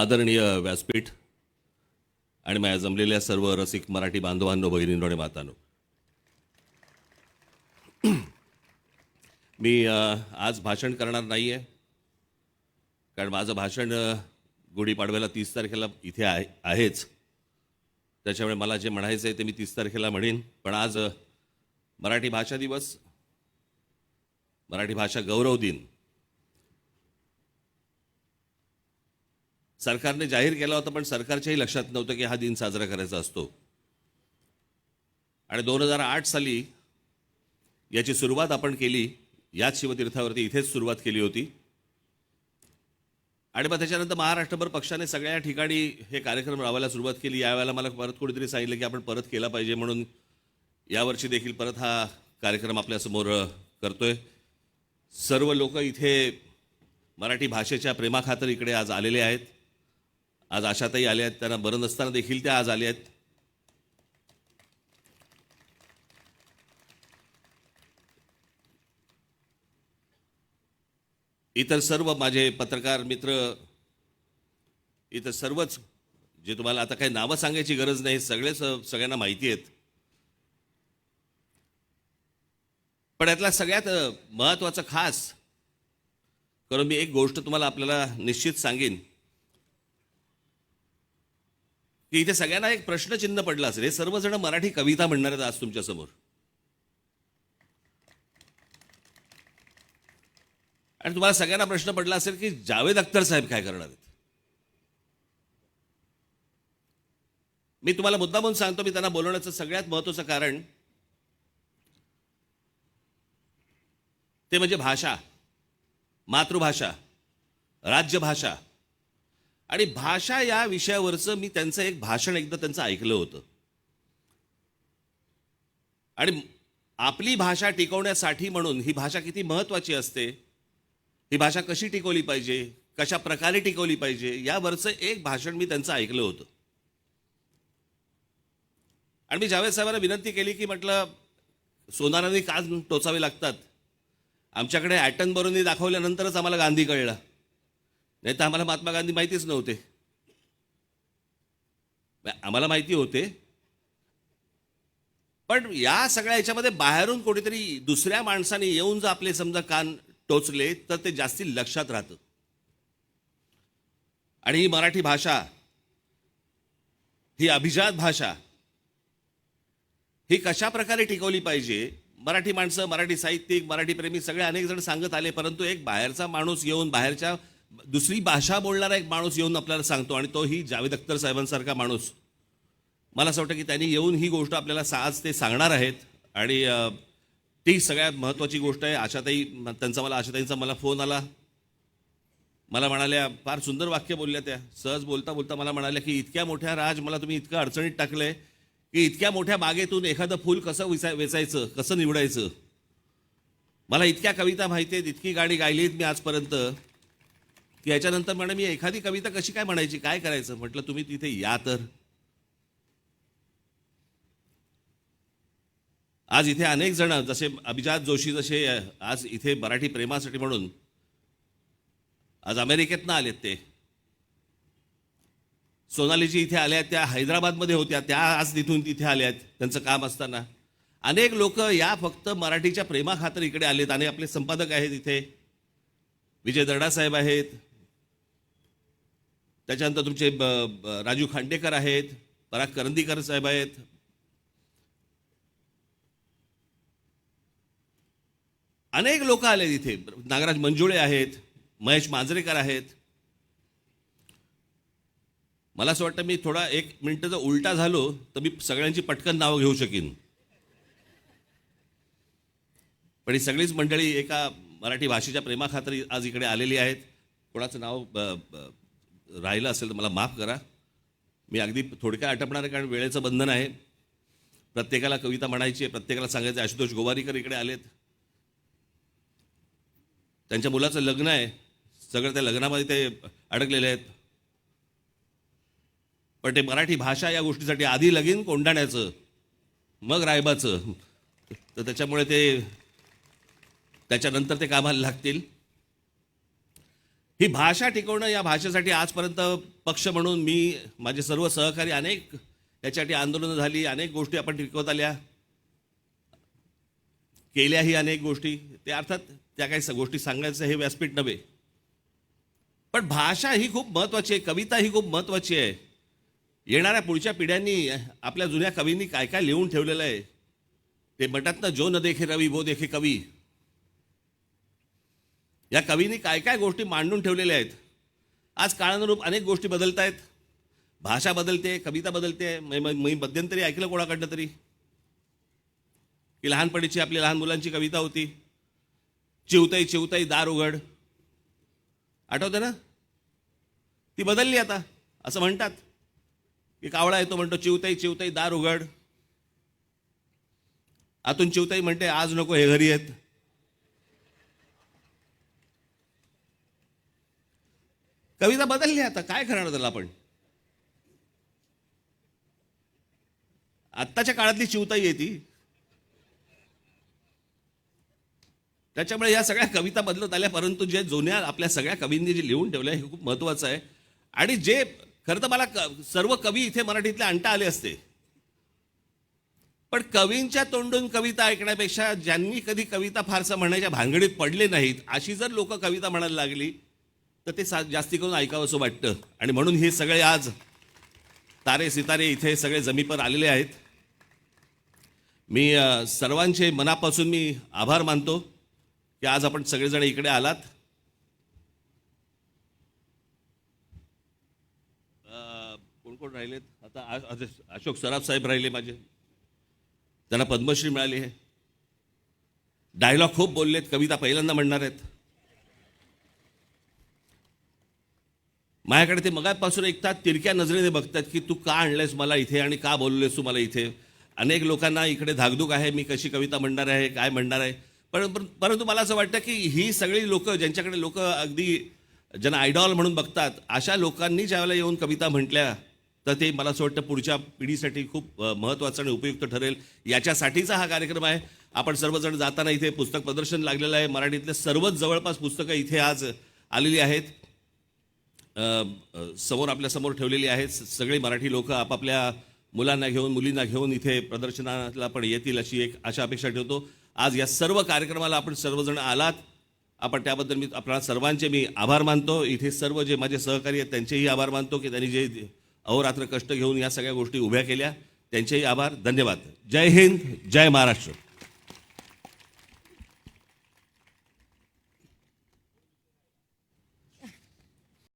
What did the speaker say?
आदरणीय व्यासपीठ आणि माझ्या जमलेल्या सर्व रसिक मराठी बांधवांनो भगिनींनो आणि मातांनो. मी आज भाषण करणार नाही आहे कारण माझं भाषण गुढीपाडव्याला तीस तारखेला इथे आहे आहेच. त्याच्यामुळे मला जे म्हणायचं आहे ते मी तीस तारखेला म्हणेन. पण आज मराठी भाषा दिवस मराठी भाषा गौरव दिन सरकारने जाहीर केला होता पण सरकारच्याही लक्षात नव्हतं की हा दिन साजरा करायचा असतो. आणि दोन हजार आठ साली याची सुरुवात आपण केली याच शिवतीर्थावरती इथेच सुरुवात केली होती. आणि मग त्याच्यानंतर महाराष्ट्रभर पक्षाने सगळ्या ठिकाणी हे कार्यक्रम राबवायला सुरुवात केली. यावेळेला मला परत कुठेतरी सांगितलं की आपण परत केला पाहिजे म्हणून यावर्षी देखील परत हा कार्यक्रम आपल्यासमोर करतोय. सर्व लोक इथे मराठी भाषेच्या प्रेमाखातर इकडे आज आलेले आहेत. आज आशाताई आल्या आहेत त्यांना बरं नसताना देखील त्या आज आल्या आहेत. इतर सर्व माझे पत्रकार मित्र इतर सर्वच जे तुम्हाला आता काही नावं सांगायची गरज नाही सगळेच सगळ्यांना माहिती आहेत. पण यातला सगळ्यात अ, महत्त्वाचं खास करून मी एक गोष्ट तुम्हाला आपल्याला निश्चित सांगेन की इथे सगळ्यांना एक प्रश्नचिन्ह पडलं असेल. हे सर्वजण मराठी कविता म्हणणार आहेत आज तुमच्यासमोर आणि तुम्हाला सगळ्यांना प्रश्न पडला असेल की जावेद अख्तर साहेब काय करणार आहेत? मी तुम्हाला मुद्दा म्हणून सांगतो मी त्यांना बोलवण्याचं सगळ्यात महत्वाचं कारण ते म्हणजे भाषा मातृभाषा राज्यभाषा. आणि भाषा या विषयावरचं मी त्यांचं एक भाषण एकदा त्यांचं ऐकलं होतं. आणि आपली भाषा टिकवण्यासाठी म्हणून ही भाषा किती महत्त्वाची असते ही भाषा कशी टिकवली पाहिजे कशा प्रकारे टिकवली पाहिजे यावरचं एक भाषण मी त्यांचं ऐकलं होतं. आणि मी जावेद साहेबांना विनंती केली की म्हटलं सोनारांनी का टोचावे लागतात. आमच्याकडे ॲटन बरोनी दाखवल्यानंतरच आम्हाला गांधी कळला. नाही तर आम्हाला महात्मा गांधी माहितीच नव्हते. आम्हाला माहिती होते. पण या सगळ्या याच्यामध्ये बाहेरून कोणीतरी दुसऱ्या माणसाने येऊन जर आपले समजा कान टोचले तर ते जास्ती लक्षात राहतं. आणि ही मराठी भाषा ही अभिजात भाषा ही कशा प्रकारे टिकवली पाहिजे? मराठी माणसं मराठी साहित्यिक मराठी प्रेमी सगळे अनेक जण सांगत आले परंतु एक बाहेरचा माणूस येऊन बाहेरच्या दुसरी भाषा बोलणारा एक माणूस येऊन आपल्याला सांगतो आणि तो ही जावेद अख्तर साहेबांसारखा माणूस. मला असं वाटतं की त्यांनी येऊन ही गोष्ट आपल्याला सहज ते सांगणार आहेत आणि ती सगळ्यात महत्त्वाची गोष्ट आहे. आशाताई त्यांचा मला आशाताईंचा मला फोन आला. मला म्हणाल्या फार सुंदर वाक्य बोलल्या त्या. सहज बोलता बोलता मला म्हणाल्या की इतक्या मोठ्या राज मला तुम्ही इतकं अडचणीत टाकलंय की इतक्या मोठ्या बागेतून एखादं फूल कसं विसा वेचायचं कसं निवडायचं? मला इतक्या कविता माहिती आहेत इतकी गाणी गायली आहेत मी आजपर्यंत. याच्यानंतर म्हणे मी एखादी कविता कशी काय म्हणायची? काय करायचं? म्हटलं तुम्ही तिथे या तर. आज इथे अनेक जण जसे अभिजात जोशी जसे आज इथे मराठी प्रेमासाठी म्हणून आज अमेरिकेतनं आलेत ते. सोनालीजी इथे आल्या त्या हैदराबादमध्ये होत्या त्या आज तिथून तिथे आल्यात त्यांचं काम असताना. अनेक लोक या फक्त मराठीच्या प्रेमाखातर इकडे आलेत आणि आपले संपादक आहेत इथे. विजय दर्डा साहेब आहेत. त्याच्यानंतर तुमचे ब- राजू खांडेकर आहेत पराग करंदीकर साहेब आहेत. अनेक लोक आले इथे. नागराज मंजुळे आहेत महेश मांजरेकर आहेत. मला असं वाटतं मी थोडा एक मिनिट जर उलटा झालो तर मी सगळ्यांची पटकन नावं घेऊ शकेन. पण ही सगळीच मंडळी एका मराठी भाषेच्या प्रेमाखातर आज इकडे आलेली आहेत. कोणाचं नाव ब- ब- राहिलं असेल तर मला माफ करा. मी अगदी थोडक्यात आटपणार आहे कारण वेळेचं बंधन आहे. प्रत्येकाला कविता म्हणायची आहे प्रत्येकाला सांगायचं आशुतोष गोवारीकर इकडे आलेत. त्यांच्या मुलाचं लग्न आहे. सगळं त्या लग्नामध्ये ते अडकलेले आहेत. पण ते मराठी भाषा या गोष्टीसाठी आधी लगीन कोंडाण्याचं मग रायबाचं. तर त्याच्यामुळे ते त्याच्यानंतर ते कामाला लागतील. ही भाषा टिकवणं या भाषेसाठी आजपर्यंत पक्ष म्हणून मी माझे सर्व सहकारी अनेक याच्यासाठी आंदोलनं झाली अनेक गोष्टी आपण टिकवत आल्या. केल्याही अनेक गोष्टी. ते अर्थात त्या काही गोष्टी सांगायचं हे व्यासपीठ नव्हे. पण भाषा ही खूप महत्त्वाची आहे कविता ही खूप महत्त्वाची आहे. येणाऱ्या पुढच्या पिढ्यांनी आपल्या जुन्या कवींनी काय काय लिहून ठेवलेलं आहे? ते म्हणतात ना जो न देखे रवी वो देखे कवी. या कवींनी काय काय गोष्टी मांडून ठेवलेल्या आहेत? आज काळानुरूप अनेक गोष्टी बदलत आहेत. भाषा बदलते कविता बदलते. मी मध्यंतरी ऐकलं कोणाकडनं तरी? की लहानपणीची आपली लहान मुलांची कविता होती. चिवताई चिवताई दार उघड. आठवतं ना? ती बदलली आता. असं म्हणतात. की कावळा येतो म्हणतो चिवताई चिवताई दार उघड. आतून चिवताई म्हणते आज नको हे घरी आहेत कविता बदलली आता. काय करणार त्याला आपण? आत्ताच्या काळातली चिवताई आहे ती. त्याच्यामुळे या सगळ्या कविता बदलत आल्या परंतु जे जुन्या आपल्या सगळ्या कवींनी जे लिहून ठेवलं हे खूप महत्वाचं आहे. आणि जे खरं तर मला सर्व कवी इथे मराठीतले आणता आले असते. पण कवींच्या तोंडून कविता ऐकण्यापेक्षा ज्यांनी कधी कविता फारसं म्हणायच्या भानगडीत पडले नाहीत अशी जर लोक कविता म्हणायला लागली तर ते सा जास्ती करून ऐकावं असं वाटतं. आणि म्हणून हे सगळे आज तारे सितारे इथे सगळे जमीपर आलेले आहेत. मी सर्वांचे मनापासून मी आभार मानतो की आज आपण सगळेजण इकडे आलात. कोण कोण राहिलेत? आता आज- अशोक सराफ साहेब राहिले माझे. त्यांना पद्मश्री मिळाली आहे. डायलॉग खूप बोललेत कविता पहिल्यांदा म्हणणार आहेत. माझ्याकडे ते मगापासून ऐकतात तिरक्या नजरेने बघतात की तू का आणलंयस मला इथे आणि का बोललेस तू मला इथे? अनेक लोकांना इकडे धाकधूक आहे मी कशी कविता म्हणणार आहे काय म्हणणार आहे? पण पर- परंतु मला असं वाटतं की ही सगळी लोक ज्यांच्याकडे लोक अगदी ज्यांना आयडॉल म्हणून बघतात अशा लोकांनी ज्यावेळेला येऊन कविता म्हटल्या तर ते मला असं वाटतं पुढच्या पिढीसाठी खूप महत्त्वाचं आणि उपयुक्त ठरेल. याच्यासाठीचा हा कार्यक्रम आहे. आपण सर्वजण जाताना इथे पुस्तक प्रदर्शन लागलेलं आहे. मराठीतले सर्वच जवळपास पुस्तकं इथे आज आलेली आहेत. समोर आपल्यासमोर ठेवलेली आहेत. सगळी सगळे मराठी लोक आपापल्या मुलांना घेऊन मुलींना घेऊन इथे प्रदर्शनाला पण येतील अशी एक अशा अपेक्षा ठेवतो. आज या सर्व कार्यक्रमाला आपण सर्वजण आलात. आपण त्याबद्दल मी आपल्या सर्वांचे मी आभार मानतो. इथे सर्व जे माझे सहकारी आहेत त्यांचेही आभार मानतो की त्यांनी जे अहोरात्र कष्ट घेऊन या सगळ्या गोष्टी उभ्या केल्या. त्यांचेही आभार. धन्यवाद. जय हिंद जय महाराष्ट्र.